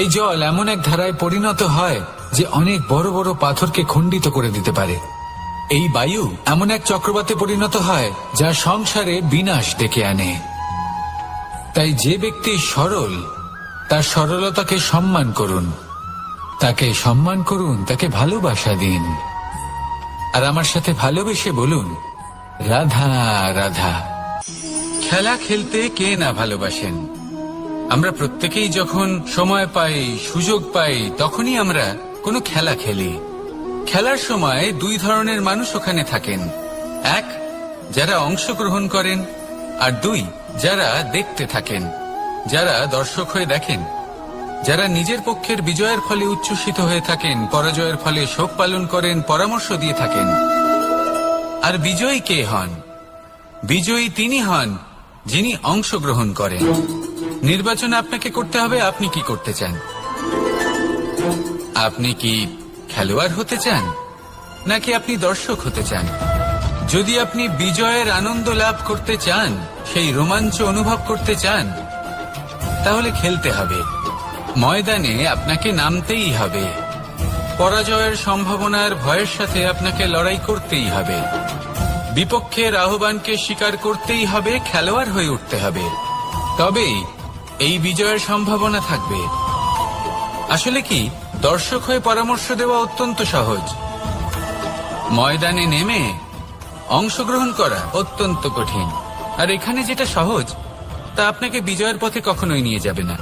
এই জল এমন এক ধারায় পরিণত হয় যে অনেক বড় বড় পাথরকে খণ্ডিত করে দিতে পারে। এই বায়ু এমন এক চক্রবাতে পরিণত হয় যা সংসারে বিনাশ ডেকে আনে। তাই যে ব্যক্তি সরল, তার সরলতাকে সম্মান করুন। তাকে সম্মান করুন, তাকে ভালোবাসা দিন। আর আমার সাথে ভালোবেসে বলুন, রাধা রাধা। খেলা খেলতে কে না ভালোবাসেন? আমরা প্রত্যেকেই যখন সময় পাই, সুযোগ পাই, তখনই আমরা কোনো খেলা খেলি। খেলার সময় দুই ধরনের মানুষ ওখানে থাকেন। এক, যারা অংশগ্রহণ করেন, আর দুই, যারা দেখতে থাকেন, যারা দর্শক হয়ে দেখেন। যারা নিজের পক্ষের বিজয়ের ফলে উচ্ছ্বসিত হয়ে থাকেন, পরাজয়ের ফলে শোক পালন করেন, পরামর্শ দিয়ে থাকেন। আর বিজয়ী কে হন? বিজয়ী তিনি হন যিনি অংশগ্রহণ করেন। নির্বাচন আপনাকে করতে হবে, আপনি কি করতে চান? আপনি কি খেলোয়াড় হতে চান? নাকি আপনি দর্শক হতে চান? যদি আপনি বিজয়ের আনন্দ লাভ করতে চান, সেই রোমাঞ্চ অনুভব করতে চান, তাহলে খেলতে হবে। ময়দানে আপনাকে নামতেই হবে। পরাজয়ের সম্ভাবনার ভয়ের সাথে আপনাকে লড়াই করতেই হবে। বিপক্ষের আহ্বানকে স্বীকার করতেই হবে, খেলোয়াড় হয়ে উঠতে হবে। তবেই এই বিজয়ের সম্ভাবনা থাকবে। আসলে কি? দর্শক হয়ে পরামর্শ দেওয়া অত্যন্ত সহজ। ময়দানে নেমে অংশগ্রহণ করা অত্যন্ত কঠিন। আর এখানে যেটা সহজ, তা আপনাকে বিজয়ের পথে কখনোই নিয়ে যাবে না।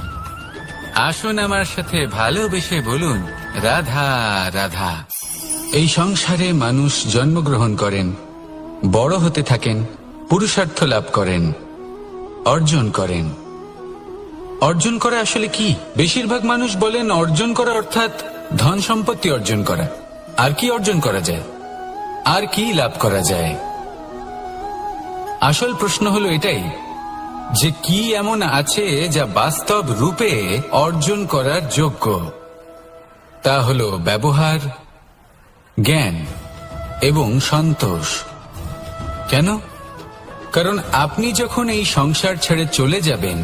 আসুন আমার সাথে ভালোবেসে বলুন, রাধা রাধা। এই সংসারে মানুষ জন্মগ্রহণ করেন, বড় হতে থাকেন, পুরুষার্থ লাভ করেন, অর্জন করেন। অর্জন করা আসলে কি? বেশিরভাগ মানুষ বলেন অর্জন করা অর্থাৎ ধন সম্পত্তি অর্জন করা। আর কি অর্জন করা যায়? আর কি লাভ করা যায়? আসল প্রশ্ন হলো এটাই, যে কি এমন আছে যা বাস্তব রূপে অর্জন করার যোগ্য? তা হল ব্যবহার, জ্ঞান এবং সন্তোষ। কেন? কারণ আপনি যখন এই সংসার ছেড়ে চলে যাবেন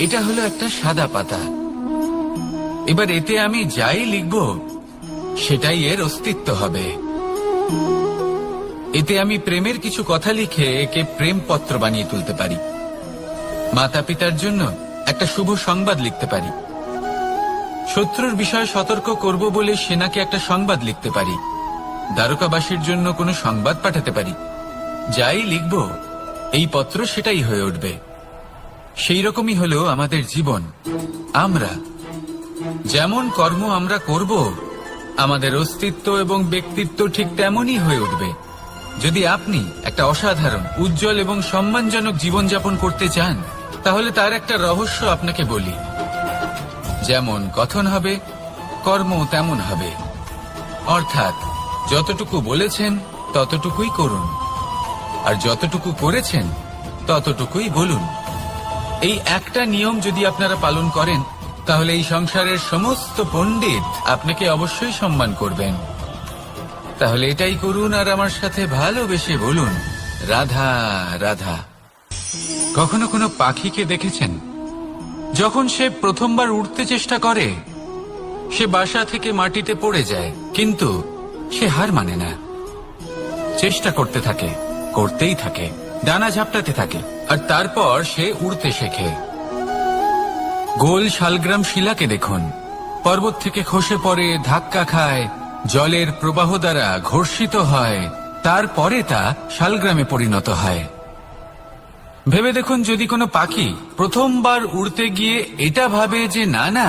এটা হলো একটা সাদা পাতা। এবার এতে আমি যাই লিখব, সেটাই এর অস্তিত্ব হবে। এতে আমি প্রেমের কিছু কথা লিখে একে প্রেম পত্র বানিয়ে তুলতে পারি। মাতা পিতার জন্য একটা শুভ সংবাদ লিখতে পারি। শত্রুর বিষয়ে সতর্ক করব বলে সেনাকে একটা সংবাদ লিখতে পারি। দ্বারকাবাসীর জন্য কোনো সংবাদ পাঠাতে পারি। যাই লিখব, এই পত্র সেটাই হয়ে উঠবে। সেই রকমই হলো আমাদের জীবন। আমরা, যেমন কর্ম আমরা করব, আমাদের অস্তিত্ব এবং ব্যক্তিত্ব ঠিক তেমনই হয়ে উঠবে। যদি আপনি একটা অসাধারণ, উজ্জ্বল এবং সম্মানজনক জীবনযাপন করতে চান, তাহলে তার একটা রহস্য আপনাকে বলি। যেমন কথন হবে কর্ম তেমন হবে। অর্থাৎ, যতটুকু বলেছেন, ততটুকুই করুন। আর যতটুকু করেছেন, ততটুকুই বলুন। এই একটা নিয়ম যদি আপনারা পালন করেন, তাহলে এই সংসারের সমস্ত পণ্ডিত আপনাকে অবশ্যই সম্মান করবেন। তাহলে এটাই করুন আর আমার সাথে ভালোবেসে বলুন, রাধা রাধা। কখনো কোনো পাখিকে দেখেছেন? যখন সে প্রথমবার উঠতে চেষ্টা করে, সে বাসা থেকে মাটিতে পড়ে যায়, কিন্তু সে হার মানে না। চেষ্টা করতে থাকে, করতেই থাকে, ডানা ঝাপটাতে থাকে। আর তারপর সে উড়তে শেখে। গোল শালগ্রাম শিলাকে দেখুন। পর্বত থেকে খসে পড়ে, ধাক্কা খায়, জলের প্রবাহ দ্বারা ঘর্ষিত হয়, তারপরে তা শালগ্রামে পরিণত হয়। ভেবে দেখুন যদি কোনো পাখি প্রথমবার উড়তে গিয়ে এটা ভাবে যে, না না,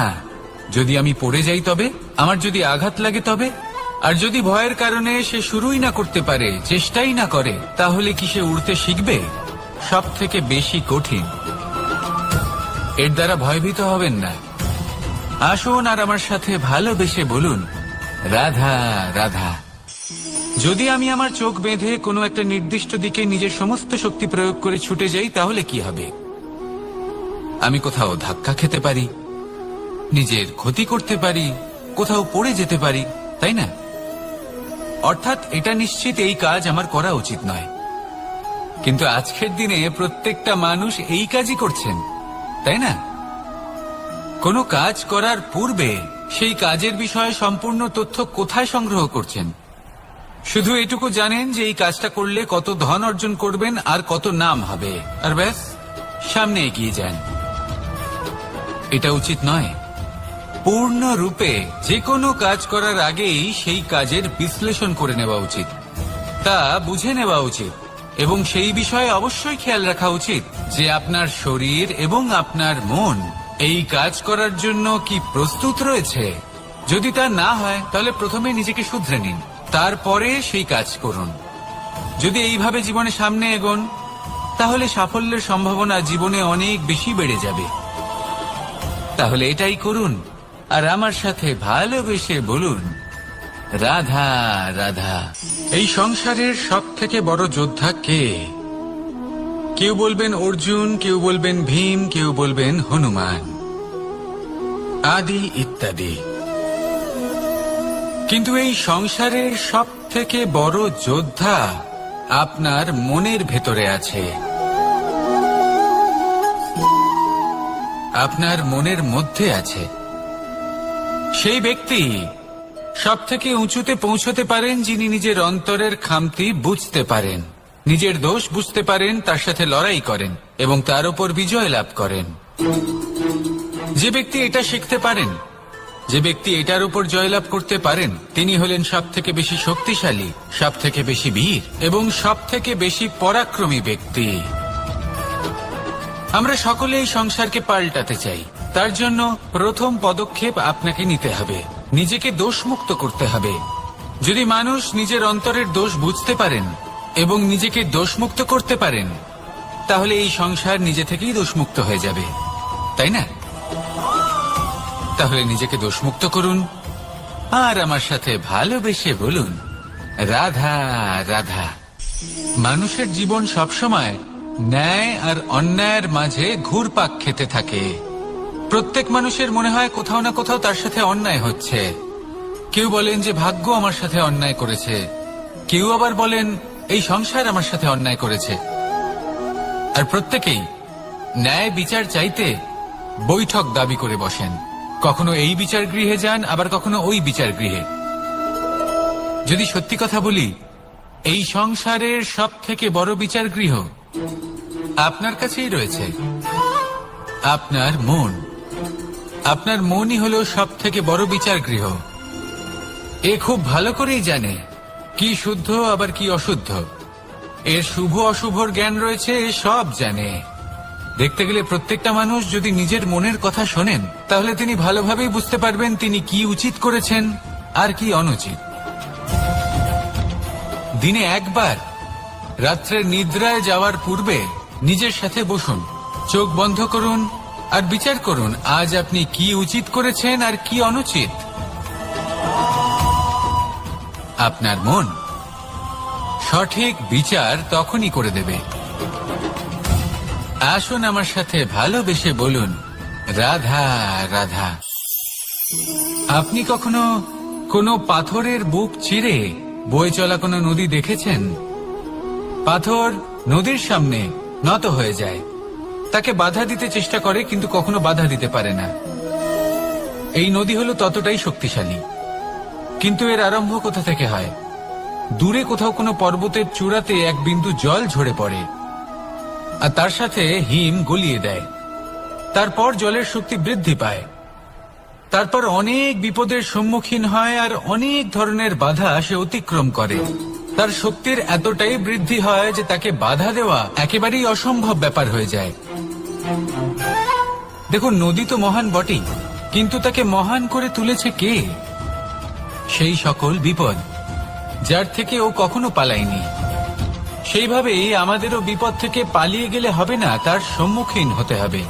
যদি আমি পড়ে যাই তবে, আমার যদি আঘাত লাগে তবে, আর যদি ভয়ের কারণে সে শুরুই না করতে পারে, চেষ্টাই না করে, তাহলে কি সে উড়তে শিখবে? সব থেকে বেশি কঠিন। এর দ্বারা ভয়ভীত হবেন না। আসুন আর আমার সাথে ভালোবেসে বলুন, রাধা রাধা। যদি আমি আমার চোখ বেঁধে কোনো একটা নির্দিষ্ট দিকে নিজের সমস্ত শক্তি প্রয়োগ করে ছুটে যাই, তাহলে কি হবে? আমি কোথাও ধাক্কা খেতে পারি, নিজের ক্ষতি করতে পারি, কোথাও পড়ে যেতে পারি, তাই না? অর্থাৎ এটা নিশ্চিত এই কাজ আমার করা উচিত নয়। কিন্তু আজকের দিনে প্রত্যেকটা মানুষ এই কাজই করছেন, তাই না? কোনো কাজ করার পূর্বে সেই কাজের বিষয়ে সম্পূর্ণ তথ্য কোথায় সংগ্রহ করছেন? শুধু এটুকু জানেন যে এই কাজটা করলে কত ধন অর্জন করবেন আর কত নাম হবে। আর ব্যাস, সামনে এগিয়ে যান। এটা উচিত নয়। পূর্ণ রূপে যে কোনো কাজ করার আগেই সেই কাজের বিশ্লেষণ করে নেওয়া উচিত। তা বুঝে নেওয়া উচিত। এবং সেই বিষয়ে অবশ্যই খেয়াল রাখা উচিত যে আপনার শরীর এবং আপনার মন এই কাজ করার জন্য কি প্রস্তুত রয়েছে। যদি তা না হয়, তাহলে প্রথমে নিজেকে শুধরে নিন, তারপরে সেই কাজ করুন। যদি এইভাবে জীবনে সামনে এগোন, তাহলে সাফল্যের সম্ভাবনা জীবনে অনেক বেশি বেড়ে যাবে। তাহলে এটাই করুন, আর আমার সাথে ভালোবেসে বলুন রাধা রাধা। এই সংসারের সব থেকে বড় যোদ্ধা কে? কেউ বলবেন অর্জুন, কেউ বলবেন ভীম, কেউ বলবেন হনুমান। আদি ইত্যাদি। কিন্তু এই সংসারের সব থেকে বড় যোদ্ধা আপনার মনের ভেতরে আছে। আপনার মনের মধ্যে আছে। সেই ব্যক্তি সব থেকে উঁচুতে পৌঁছতে পারেন যিনি নিজের অন্তরের খামতি বুঝতে পারেন। নিজের দোষ বুঝতে পারেন, তার সাথে লড়াই করেন এবং তার উপর বিজয় লাভ করেন। যে ব্যক্তি এটা শিখতে পারেন, যে ব্যক্তি এটার উপর জয়লাভ করতে পারেন, তিনি হলেন সব থেকে বেশি শক্তিশালী সব থেকে বেশি বীর এবং সব থেকে বেশি পরাক্রমী ব্যক্তি। আমরা সকলে এই সংসারকে পাল্টাতে চাই। তার জন্য প্রথম পদক্ষেপ আপনাকে নিতে হবে। নিজেকে দোষমুক্ত করতে হবে। যদি মানুষ নিজের অন্তরের দোষ বুঝতে পারেন এবং নিজেকে দোষমুক্ত করতে পারেন, তাহলে এই সংসার নিজে থেকেই দোষমুক্ত হয়ে যাবে। তাই না? তাহলে নিজেকে দোষমুক্ত করুন আর আমার সাথে ভালোবেসে বলুন, রাধা রাধা। মানুষের জীবন সবসময় ন্যায় আর অন্যায়ের মাঝে ঘুরপাক খেতে থাকে। প্রত্যেক মানুষের মনে হয় কোথাও না কোথাও তার সাথে অন্যায় হচ্ছে। কেউ বলেন যে ভাগ্য আমার সাথে অন্যায় করেছে। কেউ আবার বলেন, এই সংসার আমার সাথে অন্যায় করেছে। আর প্রত্যেকেই ন্যায় বিচার চাইতে বৈঠক দাবি করে বসেন। কখনো এই বিচার গৃহে যান, আবার কখনো ওই বিচার গৃহে। যদি সত্যি কথা বলি, এই সংসারের সব থেকে বড় বিচার গৃহ আপনার কাছেই রয়েছে। আপনার মন। আপনার মনই হলো সব থেকে বড় বিচার গৃহ। এ খুব ভালো করেই জানে, কি শুদ্ধ, আবার কি অশুদ্ধ। এর শুভ অশুভর জ্ঞান রয়েছে সব জানে। দেখতে গেলে প্রত্যেকটা মানুষ যদি নিজের মনের কথা শোনেন, তাহলে তিনি ভালোভাবেই বুঝতে পারবেন তিনি কি উচিত করেছেন, আর কি অনুচিত। দিনে একবার রাত্রের নিদ্রায় যাওয়ার পূর্বে নিজের সাথে বসুন, চোখ বন্ধ করুন আর বিচার করুন, আজ আপনি কি উচিত করেছেন আর কি অনুচিত? আপনার মন সঠিক বিচার তখনই করে দেবে। আসুন আমার সাথে ভালোবেসে বলুন, রাধা রাধা। আপনি কখনো কোনো পাথরের বুক চিরে বয়ে চলা কোনো নদী দেখেছেন? পাথর নদীর সামনে নত হয়ে যায়। তাকে বাধা দিতে চেষ্টা করে, কিন্তু কখনো বাধা দিতে পারে না। এই নদী হলো ততটাই শক্তিশালী। কিন্তু এর আরম্ভ কোথা থেকে হয়? দূরে কোথাও কোনো পর্বতের চূড়াতে এক বিন্দু জল ঝরে পড়ে, আর তার সাথে হিম গলিয়ে দেয়। তারপর জলের শক্তি বৃদ্ধি পায়। তারপর অনেক বিপদের সম্মুখীন হয়, আর অনেক ধরনের বাধা সে অতিক্রম করে। তার শক্তির এতটাই বৃদ্ধি হয় যে তাকে বাধা দেওয়া একেবারেই অসম্ভব ব্যাপার হয়ে যায়। দেখুন, নদী তো মহান বটেই, কিন্তু তাকে মহান করে তুলেছে কে? সেই সকল বিপদ, যার থেকে ও কখনো পালায়নি। সেইভাবেই আমাদেরও বিপদ থেকে পালিয়ে গেলে হবে না, তার সম্মুখীন হতে হবে।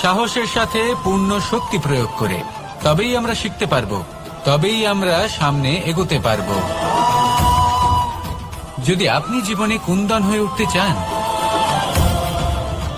সাহসের সাথে পূর্ণ শক্তি প্রয়োগ করে, তবেই আমরা শিখতে পারব, তবেই আমরা সামনে এগোতে পারব। যদি আপনি জীবনে কুন্দন হয়ে উঠতে চান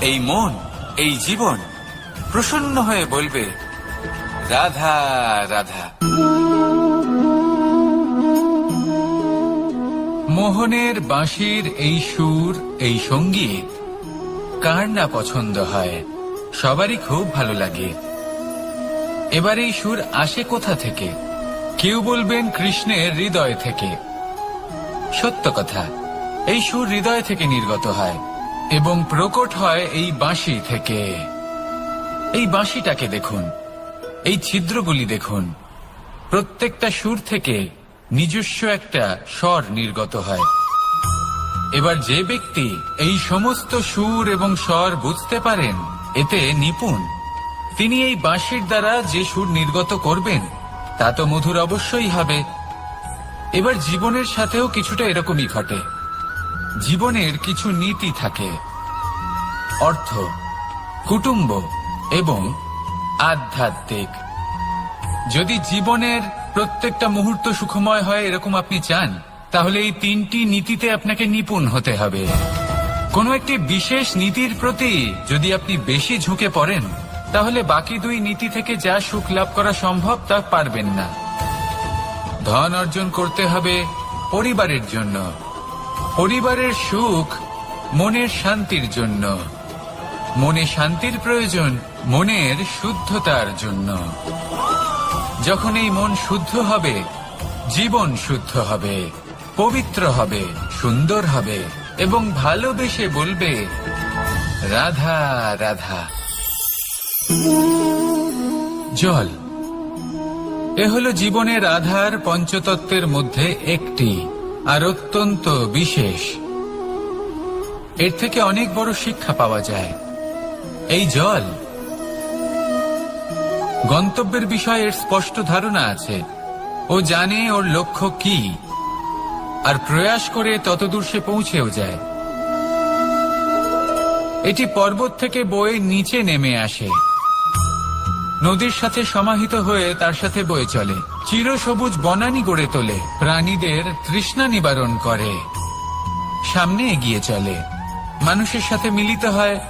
এই মন, এই জীবন প্রসন্ন হয়ে বলবে, রাধা রাধা। মোহনের বাঁশির এই সুর, এই সংগীত কার না পছন্দ হয়? সবারই খুব ভালো লাগে। এবার এই সুর আসে কোথা থেকে? কেউ বলবেন কৃষ্ণের হৃদয় থেকে। সত্য কথা, এই সুর হৃদয় থেকে নির্গত হয়। এবং প্রকট হয় এই বাঁশি থেকে। এই বাঁশিটাকে দেখুন, এই ছিদ্রগুলি দেখুন। প্রত্যেকটা সুর থেকে নিজস্ব একটা স্বর নির্গত হয়। এবার যে ব্যক্তি এই সমস্ত সুর এবং স্বর বুঝতে পারেন, এতে নিপুণ। তিনি এই বাঁশির দ্বারা যে সুর নির্গত করবেন, তা তো মধুর অবশ্যই হবে। এবার জীবনের সাথেও কিছুটা এরকমই ঘটে। জীবনের কিছু নীতি থাকে। অর্থ, কুটুম্ব এবং আধ্যাত্মিক। যদি জীবনের প্রত্যেকটা মুহূর্ত সুখময় হয় এরকম আপনি চান, তাহলে এই তিনটি নীতিতে আপনাকে নিপুণ হতে হবে। কোনো একটি বিশেষ নীতির প্রতি যদি আপনি বেশি ঝুঁকে পড়েন, তাহলে বাকি দুই নীতি থেকে যা সুখ লাভ করা সম্ভব তা পারবেন না। ধন অর্জন করতে হবে পরিবারের জন্য। পরিবারের সুখ মনের শান্তির জন্য। মনে শান্তির প্রয়োজন, মনের শুদ্ধতার জন্য। যখন এই মন শুদ্ধ হবে, জীবন শুদ্ধ হবে, পবিত্র হবে, সুন্দর হবে এবং ভালোবেসে বলবে, রাধা রাধা। জল, এ হলো জীবনের আধার পঞ্চতত্ত্বের মধ্যে একটি। আর অত্যন্ত বিশেষ। এর থেকে অনেক বড় শিক্ষা পাওয়া যায়। এই জল গন্তব্যের বিষয়ে এর স্পষ্ট ধারণা আছে। ও জানে ওর লক্ষ্য কি, আর প্রয়াস করে ততদূর সে পৌঁছেও যায়। এটি পর্বত থেকে বয়ে নিচে নেমে আসে। নদীর সাথে সমাহিত হয়ে তার সাথে বয়ে চলে। চিরসবুজ বনানি গড়ে তোলে, প্রাণীদের তৃষ্ণা নিবারণ করে। সামনে এগিয়ে চলে। মানুষের সাথে মিলিত হয়।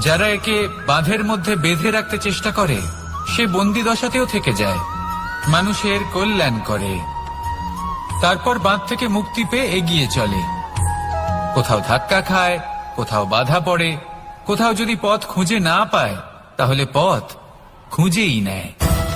যারা একে বাঁধের মধ্যে বেঁধে রাখতে চেষ্টা করে, সে বন্দি দশাতেও থেকে যায়। মানুষের কল্যাণ করে। তারপর বাঁধ থেকে মুক্তি পেয়ে এগিয়ে চলে। কোথাও ধাক্কা খায়, কোথাও বাধা পড়ে, কোথাও যদি পথ খুঁজে না পায়, তাহলে পথ খুঁজেই নেয়।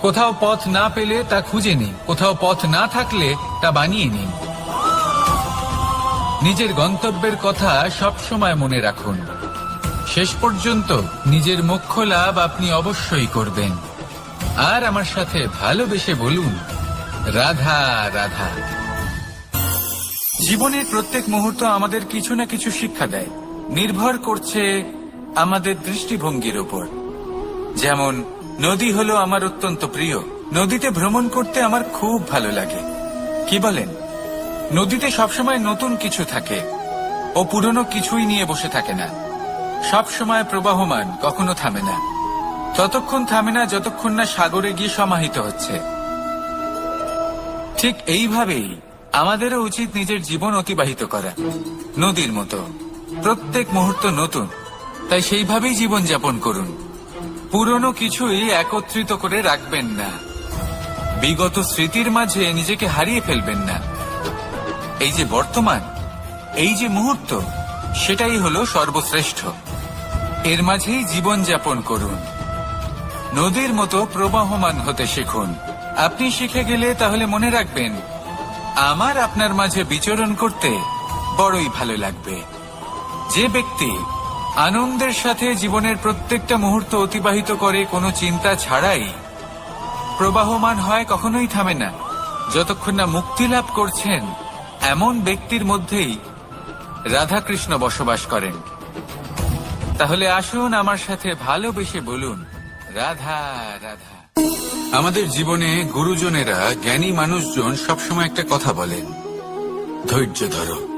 কোথাও পথ না পেলে তা খুঁজে নিন। কোথাও পথ না থাকলে তা বানিয়ে নিন। নিজের গন্তব্যের কথা সব সময় মনে রাখুন। শেষ পর্যন্ত নিজের মোক্ষ লাভ আপনি অবশ্যই করবেন। আর আমার সাথে ভালোবেসে বলুন, রাধা রাধা। জীবনের প্রত্যেক মুহূর্ত আমাদের কিছু না কিছু শিক্ষা দেয়। নির্ভর করছে আমাদের দৃষ্টিভঙ্গির উপর। যেমন নদী হলো আমার অত্যন্ত প্রিয়। নদীতে ভ্রমণ করতে আমার খুব ভালো লাগে। কি বলেন? নদীতে সবসময় নতুন কিছু থাকে ও পুরনো কিছুই নিয়ে বসে থাকে না। সব সময় প্রবাহমান, কখনো থামে না। ততক্ষণ থামে না যতক্ষণ না সাগরে গিয়ে সমাহিত হচ্ছে। ঠিক এইভাবেই আমাদেরও উচিত নিজের জীবন অতিবাহিত করা, নদীর মতো। প্রত্যেক মুহূর্ত নতুন, তাই সেইভাবেই জীবন যাপন করুন। পুরনো কিছুই একত্রিত করে রাখবেন না। বিগত স্মৃতির মাঝে নিজেকে হারিয়ে ফেলবেন না। এই যে বর্তমান, এই যে মুহূর্ত, সেটাই হলো সর্বশ্রেষ্ঠ। এর মাঝেই জীবন যাপন করুন। নদীর মতো প্রবাহমান হতে শিখুন। আপনি শিখে গেলে তাহলে মনে রাখবেন, আমার আপনার মাঝে বিচরণ করতে বড়ই ভালো লাগবে। যে ব্যক্তি আনন্দের সাথে জীবনের প্রত্যেকটা মুহূর্ত অতিবাহিত করে কোনো চিন্তা ছাড়াই প্রবাহমান হয় কখনোই থামে না। যতক্ষণ না মুক্তি লাভ করছেন, এমন ব্যক্তির মধ্যেই রাধাকৃষ্ণ বসবাস করেন। তাহলে আসুন আমার সাথে ভালোবেসে বলুন, রাধা রাধা। আমাদের জীবনে গুরুজনেরা জ্ঞানী মানুষজন সবসময় একটা কথা বলেন, ধৈর্য ধরো।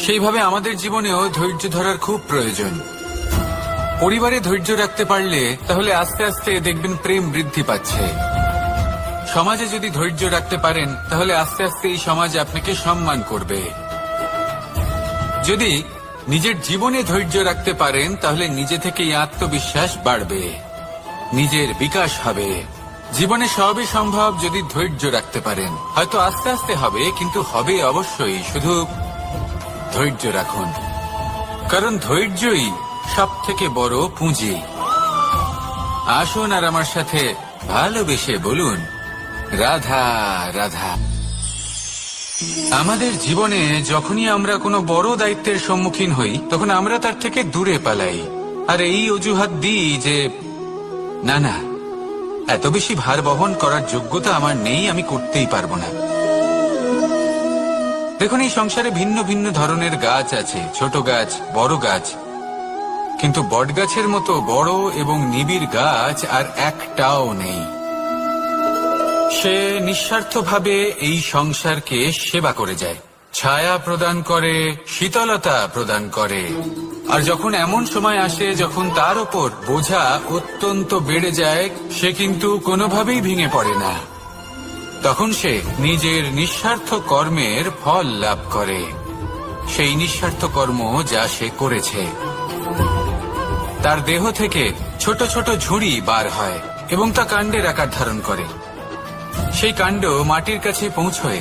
সেইভাবে আমাদের জীবনেও ধৈর্য ধরার খুব প্রয়োজন। পরিবারে ধৈর্য রাখতে পারলে তাহলে আস্তে আস্তে দেখবেন প্রেম বৃদ্ধি পাচ্ছে। সমাজে যদি ধৈর্য রাখতে পারেন, তাহলে আস্তে আস্তে এই সমাজ আপনাকে সম্মান করবে। যদি নিজের জীবনে ধৈর্য রাখতে পারেন, তাহলে নিজে থেকেই আত্মবিশ্বাস বাড়বে। নিজের বিকাশ হবে। জীবনে সবই সম্ভব যদি ধৈর্য রাখতে পারেন। হয়তো আস্তে আস্তে হবে, কিন্তু হবে অবশ্যই। শুধু ধৈর্য রাখুন। কারণ ধৈর্যই সব থেকে বড় পুঁজি। আসুন আর আমার সাথে ভালোবেসে বলুন, রাধা রাধা। আমাদের জীবনে যখনই আমরা কোনো বড় দায়িত্বের সম্মুখীন হই, তখন আমরা তার থেকে দূরে পালাই। আর এই অজুহাত দিই যে, না না, এত বেশি ভার বহন করার যোগ্যতা আমার নেই, আমি করতেই পারব না। দেখুন, এই সংসারে ভিন্ন ভিন্ন ধরনের গাছ আছে, ছোট গাছ, বড় গাছ। কিন্তু বটগাছের মতো বড় এবং নিবিড় গাছ আর একটাও নেই। সে নিঃস্বার্থভাবে এই সংসারকে সেবা করে যায়। ছায়া প্রদান করে, শীতলতা প্রদান করে। আর যখন এমন সময় আসে যখন তার ওপর বোঝা অত্যন্ত বেড়ে যায়, সে কিন্তু কোনোভাবেই ভেঙে পড়ে না। তখন সে নিজের নিঃস্বার্থ কর্মের ফল লাভ করে। সেই নিঃস্বার্থ কর্ম যা সে করেছে। তার দেহ থেকে ছোট ছোট ঝুড়ি বার হয় এবং তা কাণ্ডের আকার ধারণ করে। সেই কাণ্ড মাটির কাছে পৌঁছয়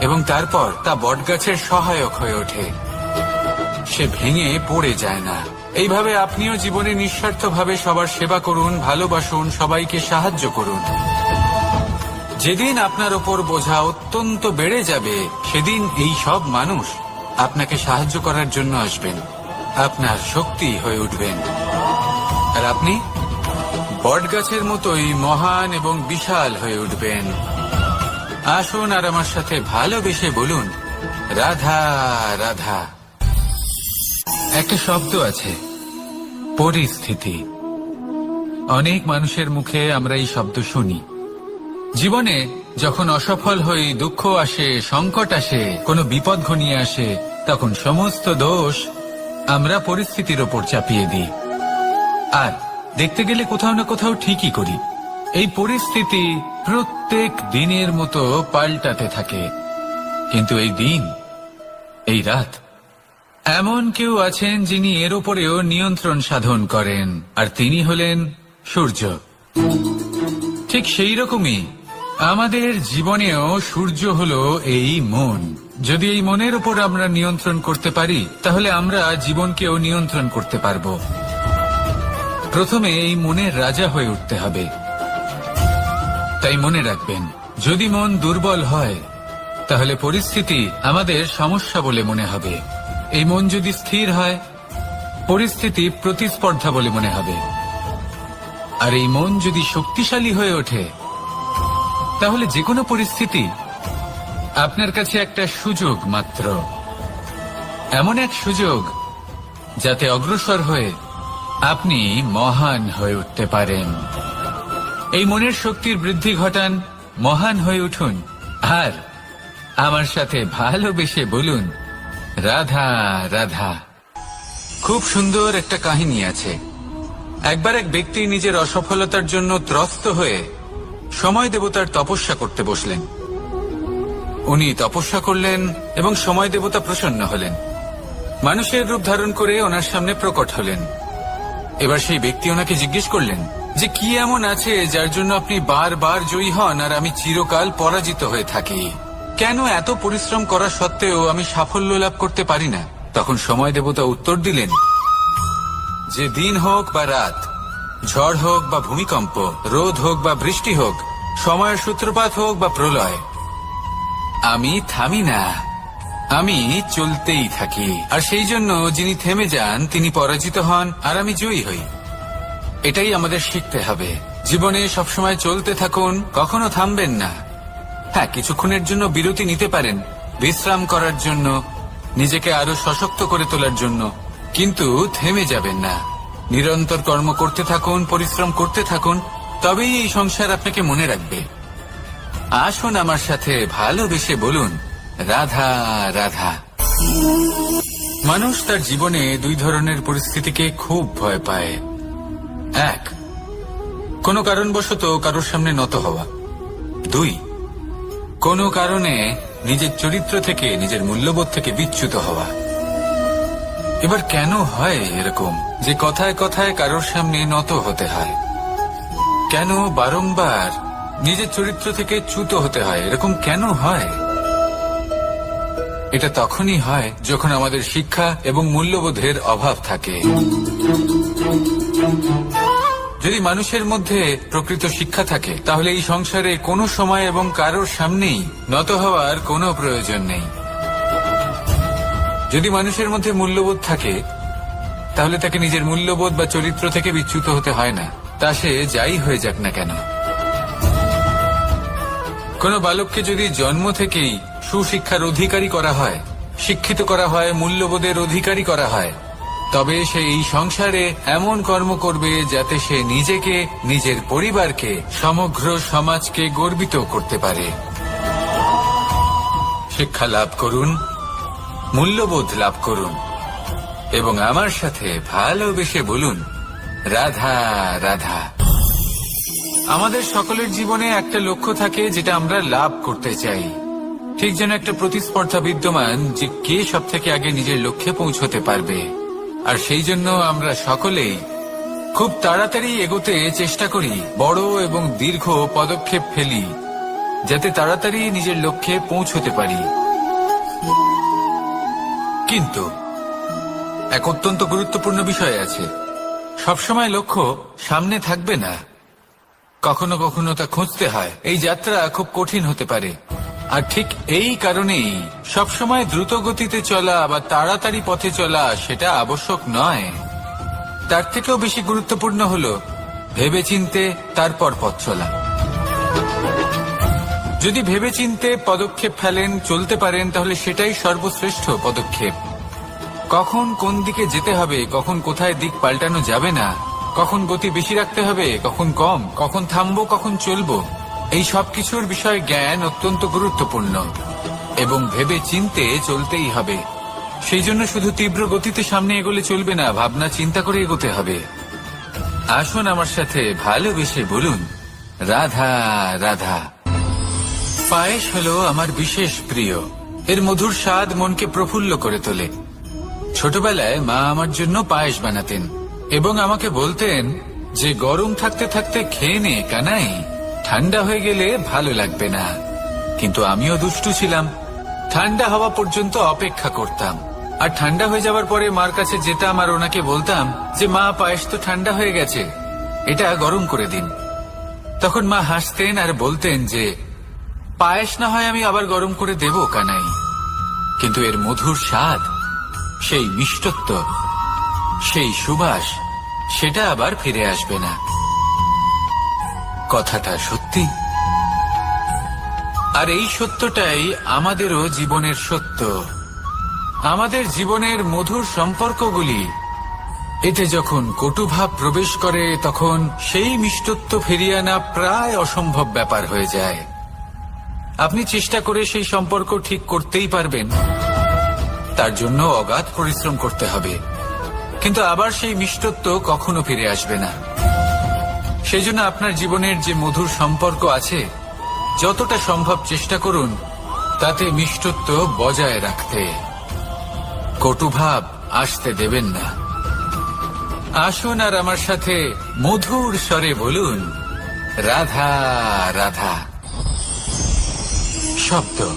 এবং তারপর তা বটগাছের সহায়ক হয়ে ওঠে। সে ভেঙে পড়ে যায় না। এইভাবে আপনিও জীবনে নিঃস্বার্থভাবে সবার সেবা করুন, ভালোবাসুন, সবাইকে সাহায্য করুন। যেদিন আপনার ওপর বোঝা অত্যন্ত বেড়ে যাবে, সেদিন এই সব মানুষ আপনাকে সাহায্য করার জন্য আসবেন। আপনার শক্তি হয়ে উঠবেন। আর আপনি? বটগাছের মতোই মহান এবং বিশাল হয়ে উঠবেন। আসুন আর আমার সাথে ভালোবেসে বলুন, রাধা রাধা। একটা শব্দ আছে, পরিস্থিতি। অনেক মানুষের মুখে আমরা এই শব্দ শুনি। জীবনে যখন অসফল হই দুঃখ আসে, সংকট আসে, কোনো বিপদ ঘনিয়ে আসে, তখন সমস্ত দোষ আমরা পরিস্থিতির ওপর চাপিয়ে দিই। আর দেখতে গেলে কোথাও না কোথাও ঠিকই করি। এই পরিস্থিতি প্রত্যেক দিনের মতো পাল্টাতে থাকে। কিন্তু এই দিন, এই রাত, এমন কেউ আছেন যিনি এর ওপরেও নিয়ন্ত্রণ সাধন করেন, আর তিনি হলেন সূর্য। ঠিক সেই রকমই আমাদের জীবনেও সূর্য হলো এই মন। যদি এই মনের উপর আমরা নিয়ন্ত্রণ করতে পারি, তাহলে আমরা জীবনকেও নিয়ন্ত্রণ করতে পারব। প্রথমে এই মনের রাজা হয়ে উঠতে হবে। তাই মনে রাখবেন, যদি মন দুর্বল হয়, তাহলে পরিস্থিতি আমাদের সমস্যা বলে মনে হবে। এই মন যদি স্থির হয়, পরিস্থিতি প্রতিস্পর্ধা বলে মনে হবে। আর এই মন যদি শক্তিশালী হয়ে ওঠে তাহলে যে কোনো পরিস্থিতি, আপনার কাছে একটা সুযোগ মাত্র। এমন এক সুযোগ যাতে অগ্রসর হয়ে আপনি মহান হয়ে উঠতে পারেন। এই মনের শক্তির বৃদ্ধি ঘটান, মহান হয়ে উঠুন। আর আমার সাথে ভালোবেসে বলুন, রাধা রাধা। খুব সুন্দর একটা কাহিনী আছে। একবার এক ব্যক্তি নিজের অসফলতার জন্য ত্রস্ত হয়ে সময় দেবতার তপস্যা করতে বসলেন। উনি তপস্যা করলেন এবং সময় দেবতা প্রসন্ন হলেন। মানুষের রূপ ধারণ করে ওনার সামনে প্রকট হলেন। এবার সেই ব্যক্তি ওনাকে জিজ্ঞেস করলেন যে, কি এমন আছে যার জন্য আপনি বারবার জয়ী হন আর আমি চিরকাল পরাজিত হয়ে থাকি? কেন এত পরিশ্রম করা সত্ত্বেও আমি সাফল্য লাভ করতে পারি না? তখন সময় দেবতা উত্তর দিলেন, যে দিন হোক বা রাত ঝড় হোক বা ভূমিকম্প, রোদ হোক বা বৃষ্টি হোক, সময়ের সূত্রপাত হোক বা প্রলয়, আমি থামি না। আমি চলতেই থাকি। আর সেই জন্য যিনি থেমে যান, তিনি পরাজিত হন, আর আমি জয়ী হই। এটাই আমাদের শিখতে হবে। জীবনে সবসময় চলতে থাকুন, কখনো থামবেন না। হ্যাঁ কিছুক্ষণের জন্য বিরতি নিতে পারেন, বিশ্রাম করার জন্য, নিজেকে আরও সশক্ত করে তোলার জন্য, কিন্তু থেমে যাবেন না। নিরন্তর কর্ম করতে থাকুন, পরিশ্রম করতে থাকুন, তবেই এই সংসার আপনাকে মনে রাখবে। আসুন আমার সাথে ভালোবেসে বলুন, রাধা রাধা। মানুষ তার জীবনে দুই ধরনের পরিস্থিতিকে খুব ভয় পায়। এক, কোনো কারণবশত কারোর সামনে নত হওয়া। দুই, কোনো কারণে নিজের চরিত্র থেকে নিজের মূল্যবোধ থেকে বিচ্যুত হওয়া। এবার কেন হয় এরকম? যে কথায় কথায় কারোর সামনে নত হতে হয়। কেন বারংবার নিজের চরিত্র থেকে চ্যুত হতে হয়? এরকম কেন হয়? এটা তখনই হয় যখন আমাদের শিক্ষা এবং মূল্যবোধের অভাব থাকে। যদি মানুষের মধ্যে প্রকৃত শিক্ষা থাকে, তাহলে এই সংসারে কোনো সময় এবং কারোর সামনেই নত হওয়ার কোনো প্রয়োজন নেই। যদি মানুষের মধ্যে মূল্যবোধ থাকে তাহলে তাকে নিজের মূল্যবোধ বা চরিত্র থেকে বিচ্যুত হতে হয় না। তা সে যাই হয়ে যাক না কেন। কোনো বালককে যদি জন্ম থেকেই সুশিক্ষার অধিকারী করা হয়, শিক্ষিত করা হয়, মূল্যবোধের অধিকারী করা হয়, তবে সে এই সংসারে এমন কর্ম করবে যাতে সে নিজেকে, নিজের পরিবারকে, সমগ্র সমাজকে গর্বিত করতে পারে। শিক্ষা লাভ করুন, মূল্যবোধ লাভ করুন। এবং আমার সাথে ভালোবেসে বলুন, রাধা রাধা। আমাদের সকলের জীবনে একটা লক্ষ্য থাকে যেটা আমরা লাভ করতে চাই। ঠিক যেন একটা প্রতিস্পর্ধা বিদ্যমান যে কে সব থেকে আগে নিজের লক্ষ্যে পৌঁছতে পারবে। আর সেই জন্য আমরা সকলেই খুব তাড়াতাড়ি এগোতে চেষ্টা করি, বড় এবং দীর্ঘ পদক্ষেপ ফেলি, যাতে তাড়াতাড়ি নিজের লক্ষ্যে পৌঁছতে পারি। কিন্তু এক অত্যন্ত গুরুত্বপূর্ণ বিষয় আছে। সবসময় লক্ষ্য সামনে থাকবে না। কখনো কখনো তা খুঁজতে হয়। এই যাত্রা খুব কঠিন হতে পারে। আর ঠিক এই কারণেই সবসময় দ্রুত গতিতে চলা বা তাড়াতাড়ি পথে চলা সেটা আবশ্যক নয়। তার থেকেও বেশি গুরুত্বপূর্ণ হলো ভেবেচিন্তে তারপর পথ চলা। যদি ভেবেচিন্তে পদক্ষেপ ফেলেন, চলতে পারেন, তাহলে সেটাই সর্বশ্রেষ্ঠ পদক্ষেপ। কখন কোন দিকে যেতে হবে, কখন কোথায় দিক পাল্টানো যাবে না, কখন গতি বেশি রাখতে হবে, কখন কম, কখন থামবো, কখন চলবো, এই সব কিছুর বিষয়ে জ্ঞান অত্যন্ত গুরুত্বপূর্ণ এবং ভেবে চিনতে চলতেই হবে। সেই জন্য শুধু তীব্র গতিতে সামনে এগোলে চলবে না, ভাবনা চিন্তা করে এগোতে হবে। আসুন আমার সাথে ভালোবেসে বলুন, রাধা রাধা। পায়েস হলো আমার বিশেষ প্রিয়। এর মধুর স্বাদ মনকে প্রফুল্ল করে তোলে। ছোটবেলায় মা আমার জন্য পায়েস বানাতেন এবং আমাকে বলতেন যে গরম থাকতে থাকতে খেয়ে নে, কানাই। ঠান্ডা হয়ে গেলে ভালো লাগবে না। কিন্তু আমিও দুষ্টু ছিলাম। ঠান্ডা হওয়া পর্যন্ত অপেক্ষা করতাম। আর ঠান্ডা হয়ে যাওয়ার পরে মার কাছে যেতাম আর ওনাকে বলতাম যে, মা, পায়েস তো ঠান্ডা হয়ে গেছে। এটা গরম করে দিন। তখন মা হাসতেন আর বলতেন যে, পায়েস না হয় আমি আবার গরম করে দেব, কানাই। কিন্তু এর মধুর স্বাদ সেই মিষ্টত্ব, সেই সুবাস, সেটা আবার ফিরে আসবে না। কথাটা সত্যি। আর এই সত্যটাই আমাদেরও জীবনের সত্য। আমাদের জীবনের মধুর সম্পর্কগুলি, এতে যখন কটুভাব প্রবেশ করে, তখন সেই মিষ্টত্ব ফিরিয়ে আনা প্রায় অসম্ভব ব্যাপার হয়ে যায়। আপনি চেষ্টা করে সেই সম্পর্ক ঠিক করতেই পারবেন। তার জন্য অগাধ পরিশ্রম করতে হবে। কিন্তু আবার সেই মিষ্টত্ব কখনো ফিরে আসবে না। সেই জন্য আপনার জীবনের যে মধুর সম্পর্ক আছে, যতটা সম্ভব চেষ্টা করুন, তাতে মিষ্টত্ব বজায় রাখতে। কটুভাব আসতে দেবেন না। আসুন আর আমার সাথে মধুর স্বরে বলুন, রাধা রাধা। শব্দ।